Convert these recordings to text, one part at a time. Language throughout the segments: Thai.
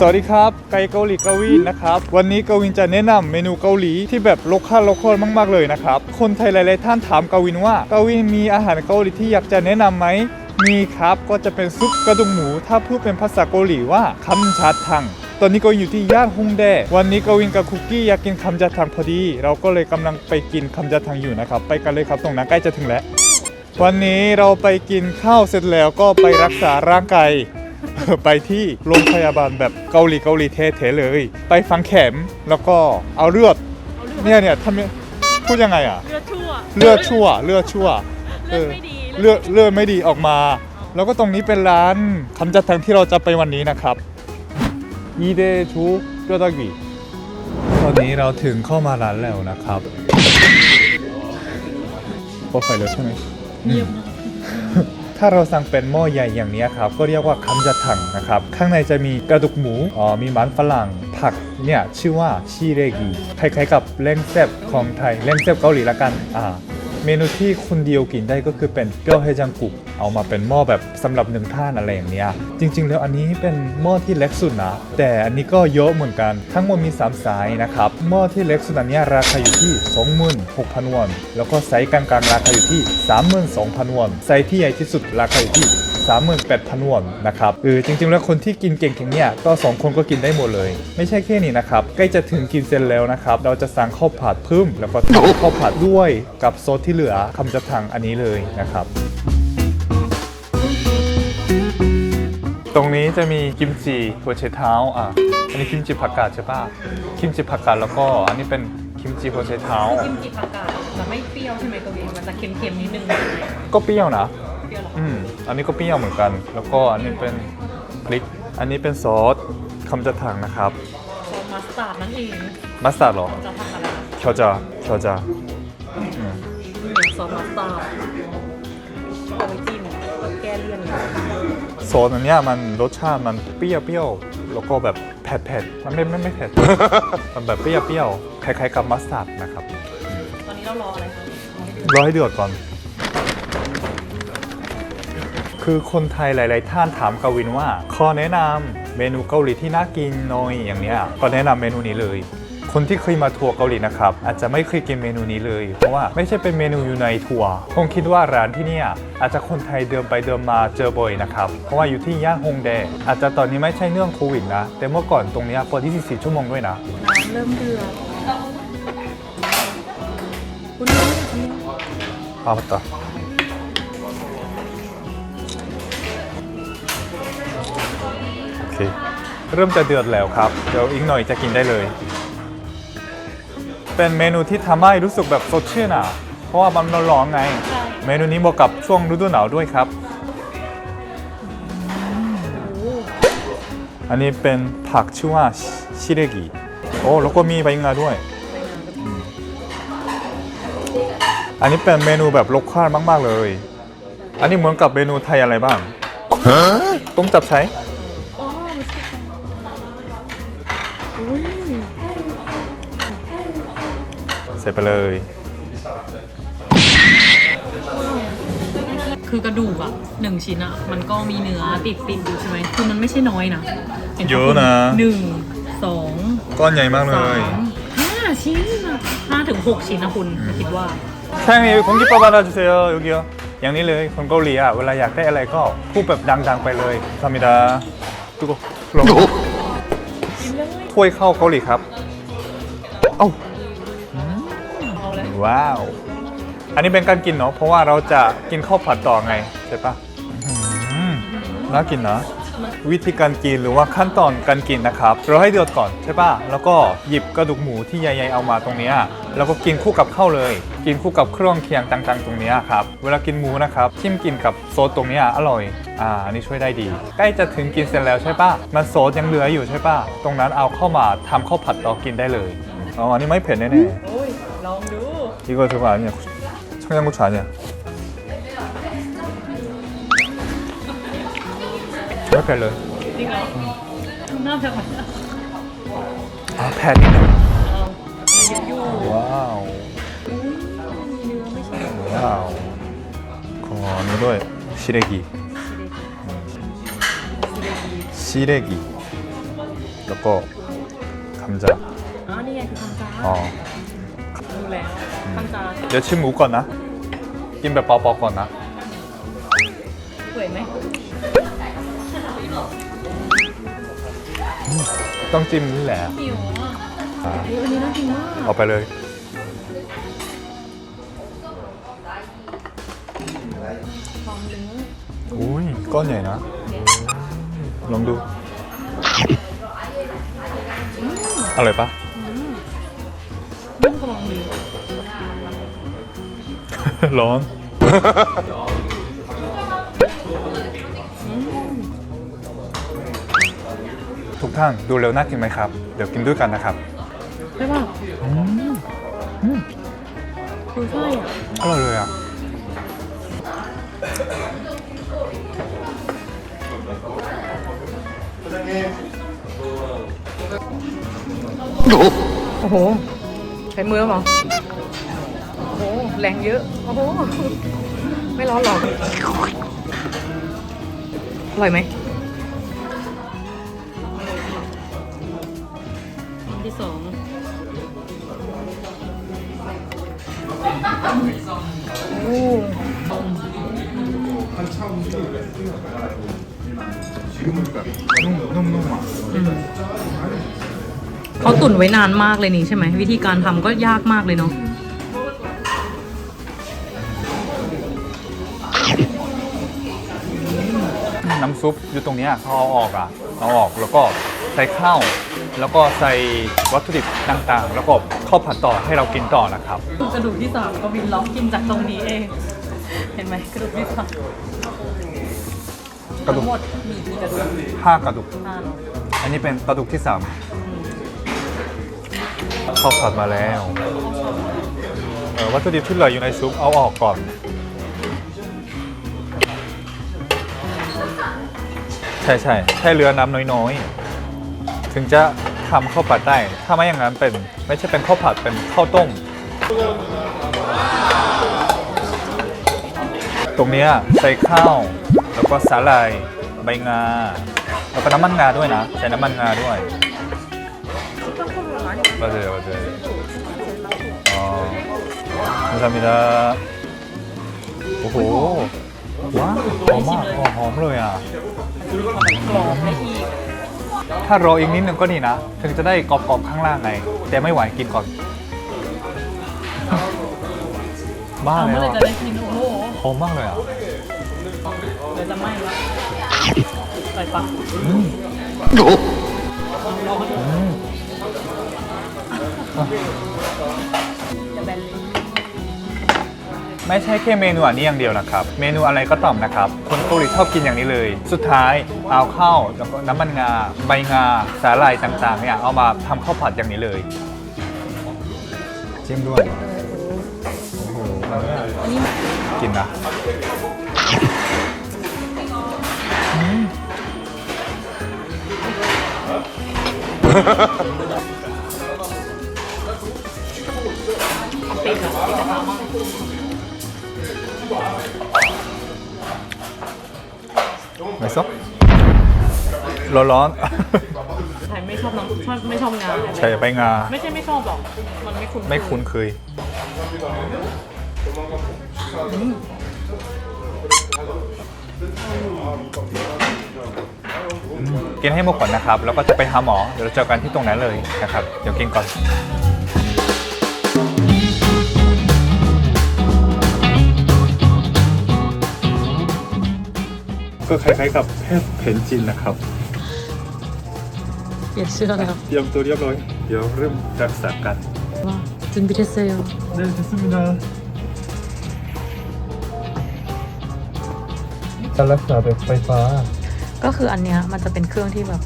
สวัสดีครับไก่เกาหลีกวินนะครับวันนี้กวินจะแนะนำเมนูเกาหลีที่แบบโลคอลโลคอลมากๆเลยนะครับคนไทยหลายๆท่านถามกวินว่ากวินมีอาหารเกาหลีที่อยากจะแนะนำไหมมีครับก็จะเป็นซุปกระดูกหมู ถ้าพูดเป็นภาษาเกาหลีว่าคัมชัดทังตอนนี้ก็อยู่ที่ย่านฮงแด วันนี้กวินกับคุกกี้อยากกินคัมจัดทังพอดี เราก็เลยกำลังไปกินคัมจัดทังอยู่นะครับไปกันเลยครับตรงนั้นใกล้จะถึงแล้ววันนี้เราไปกินข้าวเสร็จแล้วก็ไปรักษาร่างกาย ไปที่โรงพยาบาลแบบเกาหลีเกาหลีเท่ๆเลย ไปฝังเข็มแล้วก็เอาเลือดเนี่ยเนี่ยทำพูดยังไงอะเลือดชั่วเลือดชั่วเลือดชั่วเลือดไม่ดีเลือดเลือดไม่ดีออกมา แล้วก็ตรงนี้เป็นร้านคำจัดทางที่เราจะไปวันนี้นะครับอีเดชูเกอดักบีตอนนี้เราถึงเข้ามาร้านแล้วนะครับเปิดไฟแล้วใช่ไหมเยี่ยม ถ้าเราสั่งเป็นหม้อใหญ่อย่างนี้ครับก็เรียกว่าคำจัดถังนะครับข้างในจะมีกระดูกหมูอ๋อมีมันฝรั่งผักเนี่ยชื่อว่าชีเรกีคล้ายๆกับเล้งแซบของไทยเล้งแซบเกาหลีละกันอ่า เมนูที่คนเดียวกินได้ก็คือเป็นเกี๊ยวเฮจังกุกเอามาเป็นหม้อแบบสำหรับหนึ่งท่านอะไรอย่างเนี้ยจริง ๆ แล้วอันนี้เป็นหม้อที่เล็กสุดนะ แต่อันนี้ก็เยอะเหมือนกันทั้งหมดมี3สายนะครับหม้อที่เล็กสุดอันนี้ราคาอยู่ที่ 26,000วอนแล้วก็ไซส์กลางๆราคาอยู่ที่ 32,000วอนไซส์ที่ใหญ่ที่สุดราคาอยู่ที่ 38,000วอนนะครับเออจริงๆ แล้วคนที่กินเก่งๆเนี่ยก็ 2 คนก็กินได้หมดเลย ไม่ใช่แค่นี้นะครับ ใกล้จะถึงกินเสร็จแล้วนะครับ เราจะสั่งข้าวผัดเพิ่ม แล้วก็สั่งข้าวผัดด้วยกับซอสที่เหลือคำจะทางอันนี้เลยนะครับตรงนี้จะมีกิมจิหัวไชเท้าอะ อันนี้กิมจิผักกาดใช่ปะกิมจิผักกาดแล้วก็อันนี้เป็นกิมจิหัวไชเท้ากิมจิผักกาดจะไม่เปรี้ยวใช่ไหมกวินมันจะเค็มๆนิดนึง ก็เปรี้ยวนะเปรี้ยวเหร ออืมอันนี้ก็เปรี้ยวเหมือนกัน แล้วก็อันนี้เป็นพริก อันนี้เป็นซอสคำจะถังนะครับซอสมัสตาร์ดนั่นเองมัสตาร์ดเหรอจะทำอะไรนะเคียวจาเคียวจาอืมเนี่ยซอสมัสตาร์ดเอาไว้จิ้มแก้เลี่ยนซอสอันเนี้ยมันรสชาติมันเปรี้ยวเปรี้ยวๆแล้วก็แบบเผ็ดเผ็ดๆมันไม่ไม่ไม่เผ็ด มันแบบเปรี้ยวเปรี้ยวๆคล้ายๆกับมัสตาร์ดนะครับ ตอนนี้เรารออะไรคะรอให้เดือดรอให้เดือดก่อน คือคนไทยหลาย ๆ ท่านถามกวินว่าขอแนะนำเมนูเกาหลีที่น่ากินหน่อยอย่างเนี้ย ก็แนะนำเมนูนี้เลย คนที่เคยมาทัวร์เกาหลีนะครับ อาจจะไม่เคยกินเมนูนี้เลย เพราะว่าไม่ใช่เป็นเมนูอยู่ในทัวร์ผมคิดว่าร้านที่เนี่ยอาจจะคนไทยเดินไปเดินมาเจอบ่อยนะครับ เพราะว่าอยู่ที่ย่านฮงแด อาจจะตอนนี้ไม่ใช่เรื่องโควิดนะ แต่เมื่อก่อนตรงเนี้ยเปิด24 ชั่วโมงด้วยนะ น้ำเริ่มเดือดคุณนุ้ยคุณนุ้ย 아 맞다. ิ เริ่มจะเดือดแล้วครับ เดี๋ยวอีกหน่อยจะกินได้เลย เป็นเมนูที่ทำให้รู้สึกแบบสดชื่นอะ เพราะว่ามันร้อนไง เมนูนี้เหมาะกับช่วงฤดูหนาวด้วยครับ อันนี้เป็นผักชื่อว่าชิเรกิโอ้แล้วก็มีใบงาด้วย อันนี้เป็นเมนูแบบโลคอลมาก ๆ เลย อันนี้เหมือนกับเมนูไทยอะไรบ้าง ต้มจับใช้ เสร็จไปเลย คือกระดูกอ่ะหนึ่งชิ้นอ่ะ มันก็มีเนื้อติดติดๆอยู่ใช่ไหมคือมันไม่ใช่น้อยนะห็ป เยอะนะ หนึ่งสอง ก้อนใหญ่มากเล สาย มห้าชิ้นอะห้าถึงหกชิ้นนะคุณคิดว่า 사장님 공깃밥 하나 주세요 여기요 อย่างนี้เลยคนเกาหลีอ่ะเวลาอยากได้อะไรก็พูดแบบดัง ๆ ไปเลยทำมิดาตุกลงถ้วยข้าวเกาหลีครับ เอ้า เอาแล้ ว้าว อันนี้เป็นการกินเนาะเพราะว่าเราจะกินข้าวผัดต่อไงใช่ปะอืมน่ากินนะ วิธีการกินหรือว่าขั้นตอนการกินนะครับ เราให้เดือดก่อนใช่ปะแล้วก็หยิบกระดูกหมูที่ใหญ่ๆเอามาตรงเนี้ยแล้วก็กินคู่กับข้าวเลย กินคู่กับเครื่องเคียงต่างๆ ตรงเนี้ยครับ เวลากินหมูนะครับชิมกินกับโซสตรงเนี้ยอร่อย อ่าอันนี้ช่วยได้ดี ใกล้จะถึงกินเสร็จแล้วใช่ปะมันโซสยังเหลืออยู่ใช่ปะตรงนั้นเอาเข้ามาทำข้าวผัดต่อกินได้เลย อ๋อ อันนี้ไม่เผ็ดแน่ๆ โอ้ย ลองดู 이거 저거 아니야. 청양고추 아니야. 펠러. 아, 펠러. 와우. 와우. 오늘의 시래기. 시래기. 이거 그 감자. 어. แล้วคำจาเดี๋ยวชิมหมูก่อนนะ กินแบบเปล่าๆก่อนนะ สวยไหมต้องจิ้มนี่แหละ หิวอะอ่าเฮ้ยอันนี้น่ากินมากเอาไปเลยความเนื้ออุ้ยก้อนใหญ่นะ ลองดู อร่อยปะนุ่มกำลังดี ร้อนทุกท่านดูเร็วน่ากินไหมครับ เดี๋ยวกินด้วยกันนะครับใช่ป่ะคือใช่อะอร่อยเลยอะโอ้โห ใช้มือเหรอโอ้โห แรงเยอะ โอ้โห ไม่ร้อนหรอก อร่อยไหมอันที่สองโอ้นุ่มๆอะเขาตุ๋นไว้นานมากเลยนี่ใช่ไหม วิธีการทำก็ยากมากเลยเนาะ น้ำซุปอยู่ตรงเนี้ยเขาเอาออกอะเอาออกแล้วก็ใส่ข้าว แล้วก็ใส่วัตถุดิบต่างๆ แล้วก็ข้าวผัดต่อให้เรากินต่อนะครับ กระดูกที่สามก็วินล็อกกินจากตรงนี้เอง เห็นไหมกระดูกที่สามกระดูกทั้งหมดมีกี่กระดูกห้ากระดูก ห้าเนาะอันนี้เป็นกระดูกที่สามข้าวผัดมาแล้วเอ่อวัตถุดิบที่เหลืออยู่ในซุปเอาออกก่อน ช่ใช่ใช่เรือน้ำน้อยๆ ถึงจะทำข้าวผัดได้ ถ้าไม่อย่างนั้นเป็นไม่ใช่เป็นข้าวผัดเป็นข้าวต้ม ตรงเนี้ยใส่ข้าว แล้วก็สาหร่ายใบงา แล้วก็น้ำมันงาด้วยนะ ใส่น้ำมันงาด้วย 맞아요, 맞아요. 아, 감사합니다. 오호. 와,ห อมมากหอมหอมเลยอะกรอบได้อีกถ้ารออีกนิดนึงก็ดีนะ ถึงจะได้กรอบๆข้างล่างไง แต่ไม่ไหวกินก่อน บ้าเอาแล้เมื่อวไหรอะจะได้กินโอ้โหหอมมากเลยอะเดี๋ยวจะไหม้ละใส่ปะอืมร้อนอืมจะแบนลิ้น ไม่ใช่แค่เมนูอันนี้อย่างเดียวนะครับ เมนูอะไรก็ตามนะครับ คนเกาหลีชอบกินอย่างนี้เลย สุดท้ายเอาข้าวแล้วก็น้ำมันงา ใบงา สาหร่ายต่างๆเนี่ยเอามาทำข้าวผัดอย่างนี้เลยจิ้มด้วยโอ้โหกินนะอืมติดอะติดกระ ทะมากไม่ซร้อนร้อนใครไม่ชอบน้ำชอบไม่ชอบงาๆใช่ใบงา ไม่ใช่ไม่ชอบหรอก มันไม่คุ้นไม่คุ้นเคยกินให้หมดก่อนนะครับ แล้วก็จะไปหาหมอ เดี๋ยวเราเจอกันที่ตรงนั้นเลยนะครับ เดี๋ยวกินก่อน ก็คล้ายๆกับแพทย์แผนจีนนะครับ เปลี่ยนเสื้อแล้ว เตรียมตัวเรียบร้อย เดี๋ยวเริ่มรักษากัน ว่าจุนบิเทเซล 네, 됐습니다. 잘รักษาแบบไฟฟ้า ก็คืออันเนี้ยมันจะเป็นเครื่องที่แบบ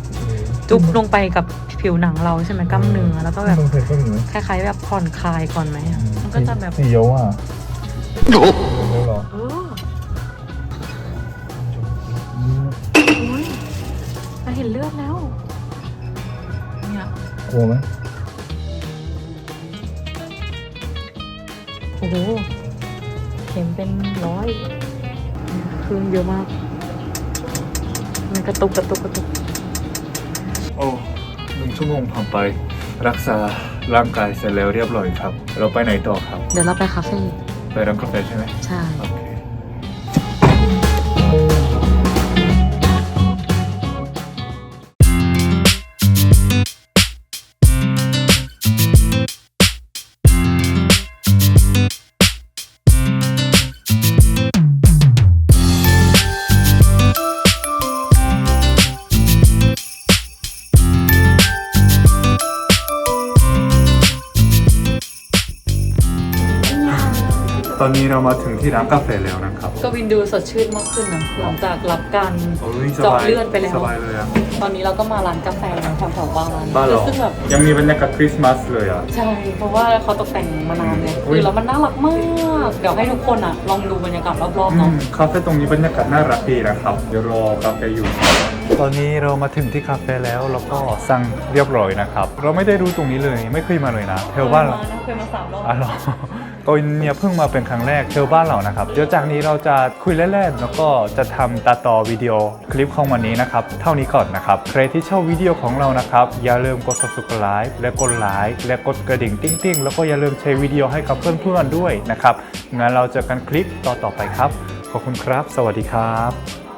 จุ๊บลงไปกับผิวหนังเราใช่ไหมกล้ามเนื้อแล้วก็แบบ ต้องใช้ก็มีไหม คล้ายๆแบบผ่อนคลายก่อนไหมอะมันก็จะแบบ สีเยอะอ่ะเยอะเหรอ เออ เห็นเลือดแล้ว เนี่ยกลัวไหมโอ้โหเข็มเป็นร้อยคืนเยอะมาก มันกระตุกกระตุกกระตุกโอ้ชั่วโมงผ่านไป รักษาร่างกายเสร็จแล้วเรียบร้อยครับ เราไปไหนต่อครับ เดี๋ยวเราไปคาเฟ่ไปร้านกาแฟใช่ไหมใช่ โอเค ตอนนี้เรามาถึงที่ร้านกาแฟแล้วนะครับก็วินดูสดชื่นมากขึ้นนะหลังจากรับการโอ้ยสเจาะบายเลือดไปแล้วสบายเลยอะตอนนี้เราก็มาร้านกาแฟแถวๆบ้านบ้านเราซึ่งแบบยังมีบรรยากาศคริสต์มาสเลยอะใช่เพราะว่าเขาตกแต่งมานานเลยอุ๊ยคือแล้วมันน่ารักมาก เดี๋ยวให้ทุกคนอะลองดูบรรยากาศรอบอืๆเนาะมคาเฟ่ตรงนี้บรรยากาศน่ารักดีนะครับเดี๋ยวรอกาแฟอยู่ ตอนนี้เรามาถึงที่คาเฟ่แล้วแล้วก็สั่งเรียบร้อยนะครับ เราไม่ได้รู้ตรงนี้เลยไม่เคยมาเลยนะแถวบ้านเรา เคยมาสามรอบ อ๋อเหรอ ก็เนี่ยเพิ่งมาเป็นครั้งแรกเทลบ้านเรานะครับ เดี๋ยวจากนี้เราจะคุยเล่นๆ แล้วก็จะทำตัดต่อวิดีโอคลิปของวันนี้นะครับ เท่านี้ก่อนนะครับ ใครที่ชอบวิดีโอของเรานะครับ อย่าลืมกด subscribe และกดไลค์และกดกระดิ่งติ้งๆ แล้วก็อย่าลืมแชร์วิดีโอให้กับเพื่อนๆด้วยนะครับงั้นเราเจอกันคลิปต่อๆไปครับ ขอบคุณครับ สวัสดีครับ